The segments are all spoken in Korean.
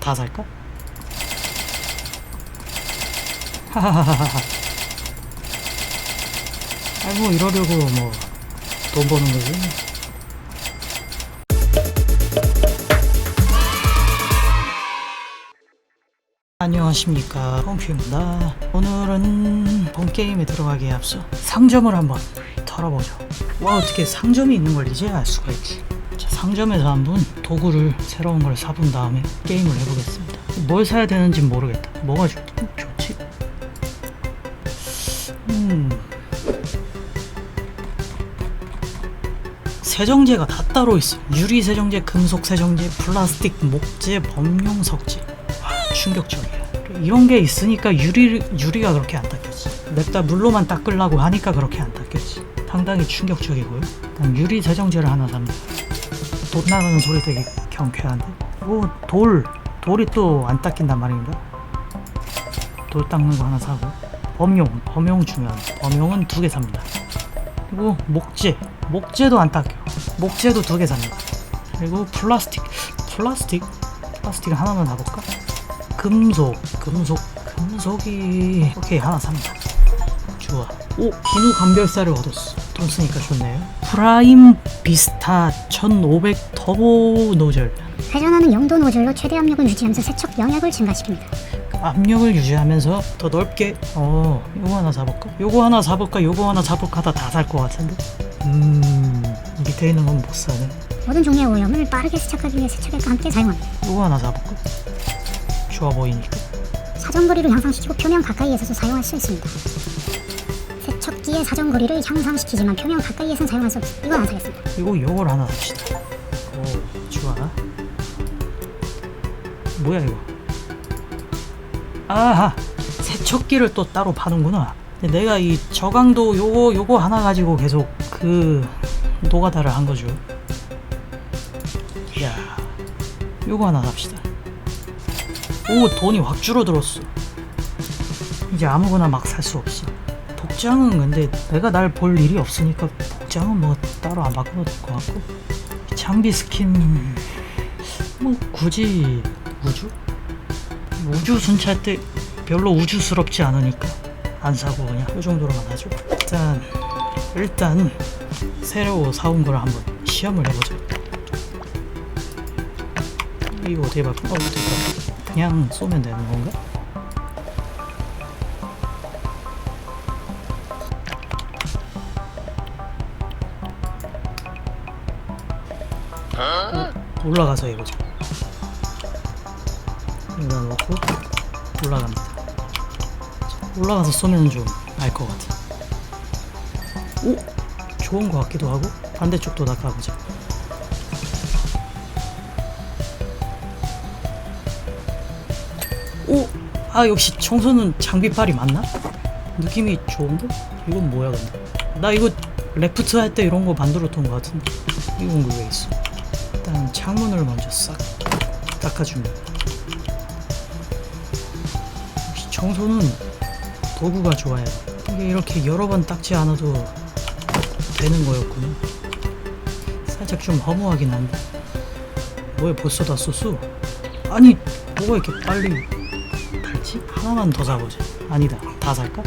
다 살까? 하하하하하. 아이 뭐 이러려고 뭐 돈 버는 거지. 안녕하십니까 펑큐입니다 오늘은 본 게임에 들어가기에 앞서 상점을 한번 털어보죠 와 어떻게 상점이 있는 걸 이제야 알 수가 있지 자, 상점에서 한번 도구를 새로운 걸 사본 다음에 게임을 해보겠습니다 뭘 사야 되는지 모르겠다 뭐가 좋, 좋지? 음 세정제가 다 따로 있어 유리 세정제, 금속 세정제, 플라스틱, 목재, 범용 석재 와, 충격적이야. 이런 게 있으니까 유리 유리가 그렇게 안 닦였지. 냅다 물로만 닦으려고 하니까 그렇게 안 닦였지. 상당히 충격적이고요. 일단 유리 세정제를 하나 삽니다. 돈 나가는 소리 되게 경쾌한데. 오, 돌. 돌이 또 안 닦인단 말입니다. 돌 닦는 거 하나 사고. 범용. 범용 중요한. 범용은 두 개 삽니다. 그리고 목재. 목재도 안 닦여. 목재도 두 개 삽니다. 그리고 플라스틱. 플라스틱? 플라스틱 하나만 사볼까? 금속, 금속, 금속이 오케이 하나 삽니다. 좋아. 오 비누 감별사를 얻었어. 돈 쓰니까 좋네요. 프라임 비스타 1500 터보 노즐. 회전하는 용도 노즐로 최대 압력을 유지하면서 세척 영역을 증가시킵니다. 압력을 유지하면서 더 넓게. 어 요거 하나 사볼까? 요거 하나 사볼까? 요거 하나 사볼까? 다다 살 것 같은데. 음 밑에 있는 건 못 사네. 모든 종류의 오염을 빠르게 세척하기 위해 세척액과 함께 사용합니다. 요거 하나 사볼까? 좋아 보이니까. 사정거리를 향상시키고 표면 가까이에서도 사용할 수 있습니다. 세척기의 사정거리를 향상시키지만 표면 가까이에서는 사용할 수 없습니다. 이건 안 사겠습니다. 이거 요걸 하나 삽시다. 오, 좋아. 뭐야 이거? 아하, 세척기를 또 따로 파는구나. 내가 이 저강도 요거 요거 하나 가지고 계속 그 노가다를 한 거죠. 이야, 요거 하나 삽시다. 오, 돈이 확 줄어들었어. 이제 아무거나 막 살 수 없어. 복장은 근데 내가 날 볼 일이 없으니까 복장은 뭐 따로 안 바꿔도 될 것 같고 장비 스킨 뭐 굳이 우주? 우주 순찰 때 별로 우주스럽지 않으니까 안 사고 그냥 이 정도로만 하죠 일단 일단 새로 사온 걸 한번 시험을 해보자 이거 어떻게 바꿔? 어, 어떻게 바꿔? 그냥 쏘면 되는 건가? 올라가서 해보자. 여기다 놓고 올라갑니다. 자, 올라가서 쏘면 좀 알 것 같아. 오! 좋은 것 같기도 하고 반대쪽도 다 가보자. 오! 아 역시 청소는 장비빨이 맞나? 느낌이 좋은데? 이건 뭐야 근데? 나 이거 레프트 할 때 이런 거 만들었던 것 같은데 이건 왜 있어? 일단 창문을 먼저 싹 닦아줍니다. 역시 청소는 도구가 좋아요. 이게 이렇게 여러 번 닦지 않아도 되는 거였군요. 살짝 좀 허무하긴 한데. 뭐야 벌써 다 썼어? 아니 뭐가 이렇게 빨리 달지? 하나만 더 사보자. 아니다 다 살까?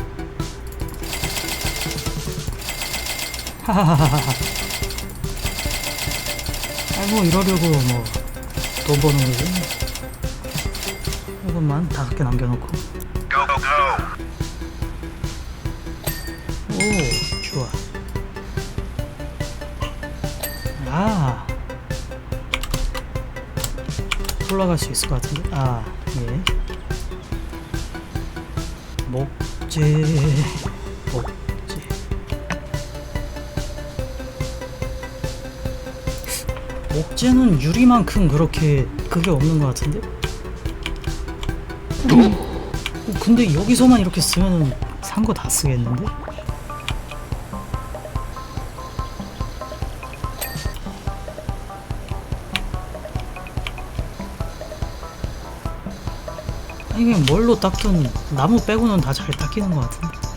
하하하하하. 아이 뭐 이러려고 뭐 돈 버는 거지. 이것만 다섯 개 남겨놓고. 오 좋아. 아. 올라갈 수 있을 것 같은데? 아예. 목재 목 목재는 유리만큼 그렇게 그게 없는 것 같은데? 어, 근데 여기서만 이렇게 쓰면은 산거 다 쓰겠는데? 아니 그냥 뭘로 닦든 나무 빼고는 다 잘 닦이는 것 같은데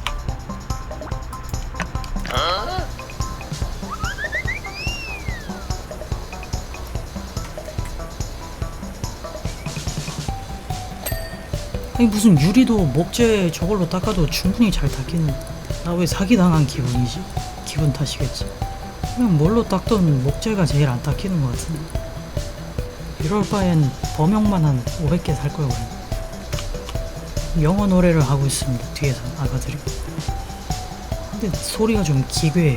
아니 무슨 유리도 목재 저걸로 닦아도 충분히 잘 닦이는. 나 왜 사기당한 기분이지? 기분 탓이겠지. 그냥 뭘로 닦던 목재가 제일 안 닦이는 것 같은데. 이럴 바엔 범용만 한 500개 살 거야 우리. 영어 노래를 하고 있습니다 뒤에서 아가들이. 근데 소리가 좀 기괴해.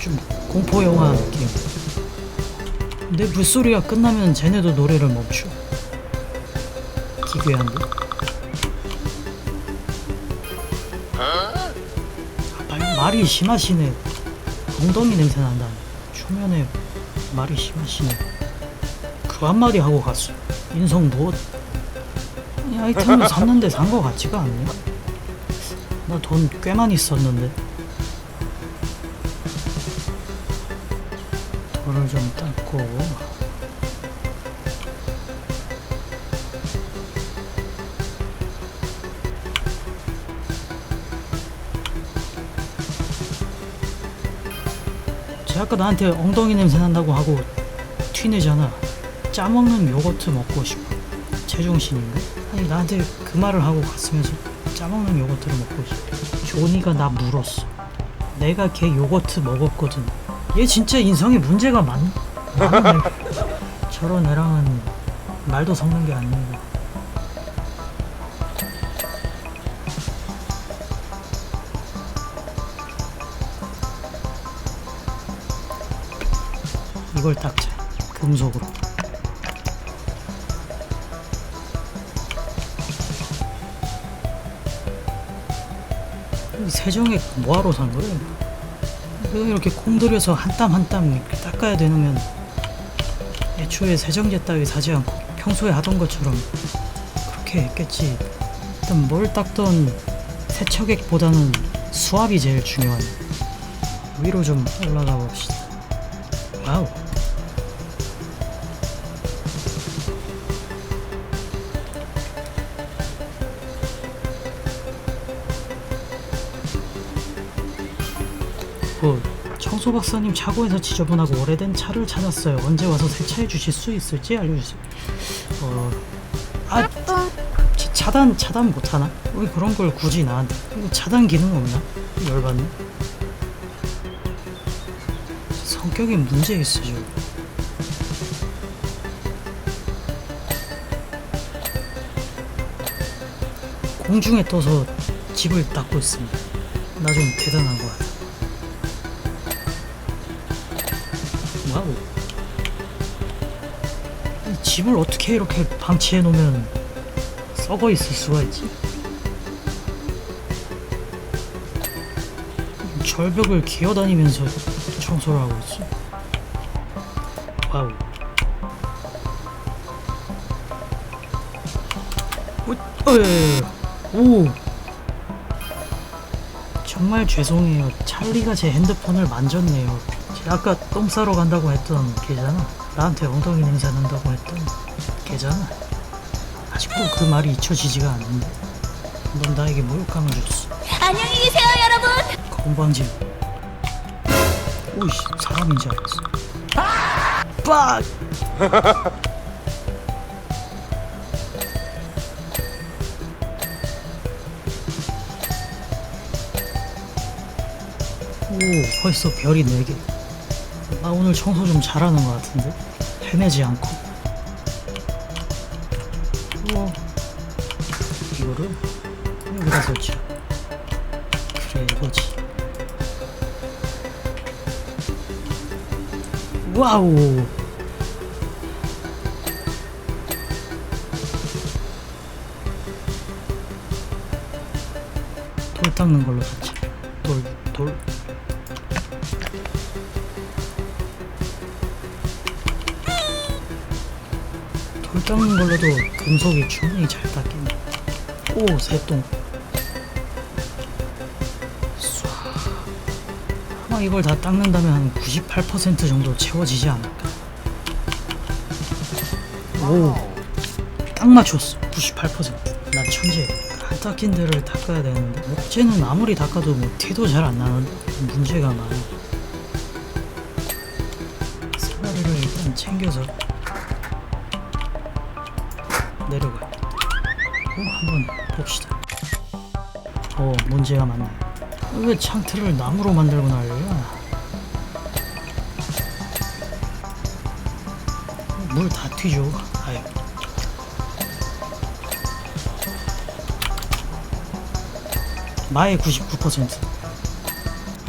좀 공포 영화 느낌. 근데 물소리가 끝나면 쟤네도 노래를 멈춰 기괴한데? 아, 말, 말이 심하시네. 엉덩이 냄새 난다. 초면에 말이 심하시네. 그 한마디 하고 갔어. 인성 무엇 아니 아이템을 샀는데 산 거 같지가 않네. 나 돈 꽤 많이 썼는데. 돌을 좀 닦고 아까 나한테 엉덩이 냄새 난다고 하고 튀내잖아. 짜먹는 요거트 먹고 싶어. 제정신인가? 아니 나한테 그 말을 하고 갔으면서 짜먹는 요거트를 먹고 싶어. 조니가 나 물었어. 내가 걔 요거트 먹었거든. 얘 진짜 인성에 문제가 많, 많네. 저런 애랑은 말도 섞는 게 아닌가 이걸 닦자. 금속으로. 이 세정액 뭐하러 산? 내가 이렇게 콩들여서 한 땀 한 땀 닦아야 되면 애초에 세정제 따위 사지 않고 평소에 하던 것처럼 그렇게 했겠지. 일단 뭘 닦던 세척액보다는 수압이 제일 중요하네. 위로 좀 올라가 봅시다. 와우 그 청소 박사님 차고에서 지저분하고 오래된 차를 찾았어요. 언제 와서 세차해 주실 수 있을지 알려주세요. 어, 아, 차- 차단 차단 못 하나? 왜 그런 걸 굳이 나한테? 이거 차단 기능 없나? 열받네. 성격에 문제 있으죠. 공중에 떠서 집을 닦고 있습니다. 나 좀 대단한 것 같아. 이 집을 어떻게 이렇게 방치해 놓으면 썩어 있을 수가 있지? 절벽을 기어다니면서 청소를 하고 있어. 와우. 오, 어, 예, 예, 예. 오. 정말 죄송해요. 찰리가 제 핸드폰을 만졌네요. 제 아까 똥 싸러 간다고 했던 걔잖아. 나한테 엉덩이 냄새 난다고 했던 걔잖아. 아직도 그 말이 잊혀지지가 않는데. 넌 나에게 모욕감을 줬어. 안녕히 계세요, 여러분. 건방진. 오이씨, 사람인 줄 알았어. 빡! 오, 벌써 별이 4개. 나 오늘 청소 좀 잘하는 것 같은데? 헤매지 않고. 우와. 이거를 여기다 설치. 그래, 이거지. 와우. 돌 닦는 걸로 하자. 닦는 걸로도 금속이 충분히 잘 닦이네. 오, 새똥. 쏴. 아마 이걸 다 닦는다면 한 98% 정도 채워지지 않을까. 오, 딱 맞췄어. 98%. 나 천재. 안 닦인 데를 닦아야 되는데 목재는 아무리 닦아도 뭐 티도 잘 안 나는데 문제가 많아. 사다리를 일단 챙겨서 내려가. 한번 봅시다. 어 문제가 많네. 왜 창틀을 나무로 만들고 난리야? 물다 튀죠. 아유. 마의 99%.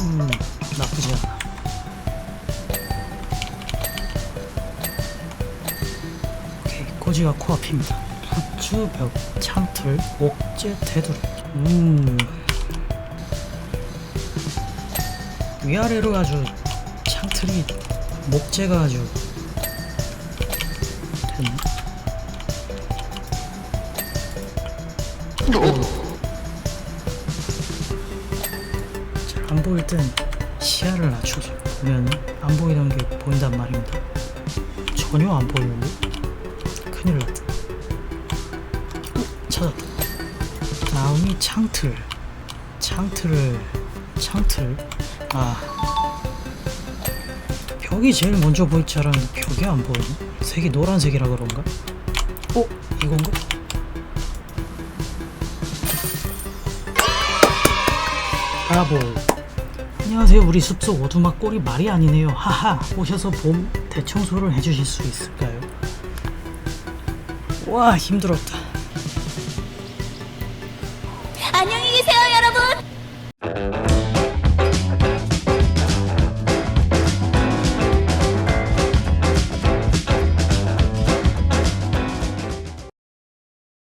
음, 나쁘지 않아. 오케이, 꼬지가 코앞입니다. 합주, 벽, 창틀, 옥제, 테두리. 음. 위아래로 아주 창틀이 목재가 아주 됐네. 잘안 보일 땐 시야를 낮춰서 보면 안 보이는 게 보인단 말입니다. 전혀 안 보이는데? 큰일 났다. 어, 찾았다. 다음이 창틀. 창틀을 창틀. 아 벽이 제일 먼저 보일 줄 알았는데 벽이 안 보이네. 색이 노란색이라 그런가? 어 이건가? 브라보. 안녕하세요. 우리 숲속 오두막 꼴이 말이 아니네요. 하하. 오셔서 봄 대청소를 해주실 수 있을까요? 와 힘들었다.